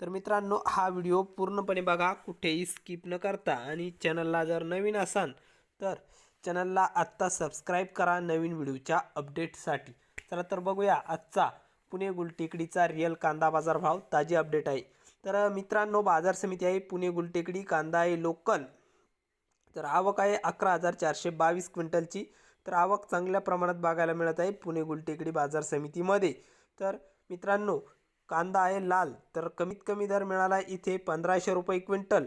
तर मित्रांनो हा व्हिडिओ पूर्णपणे बघा कुठेही स्किप न करता. आणि चॅनलला जर नवीन असाल तर चॅनलला आत्ता सबस्क्राईब करा नवीन व्हिडिओच्या अपडेटसाठी. चला तर बघूया आजचा पुणे गुलटेकडीचा रिअल कांदा बाजार भाव ताजी अपडेट आहे. तर मित्रांनो बाजार समिती आहे पुणे गुलटेकडी कांदा आहे लोकल. तर आवक आहे अकरा हजार चारशे बावीस क्विंटलची. तर आवक चांगल्या प्रमाणात बघायला मिळत आहे पुणे गुलटेकडी बाजार समितीमध्ये. तर मित्रांनो कांदा आहे लाल तर कमीत कमी दर मिळाला इथे पंधराशे रुपये क्विंटल.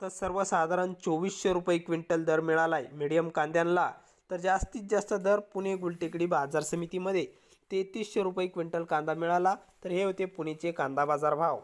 तर सर्वसाधारण चोवीसशे रुपये क्विंटल दर मिळाला आहे मिडियम कांद्यांना. तर जास्तीत जास्त दर पुणे गुलटेकडी बाजार समितीमध्ये तेहतीसशे रुपये क्विंटल कांदा मिळाला. तर हे होते पुणेचे कांदा बाजार भाव.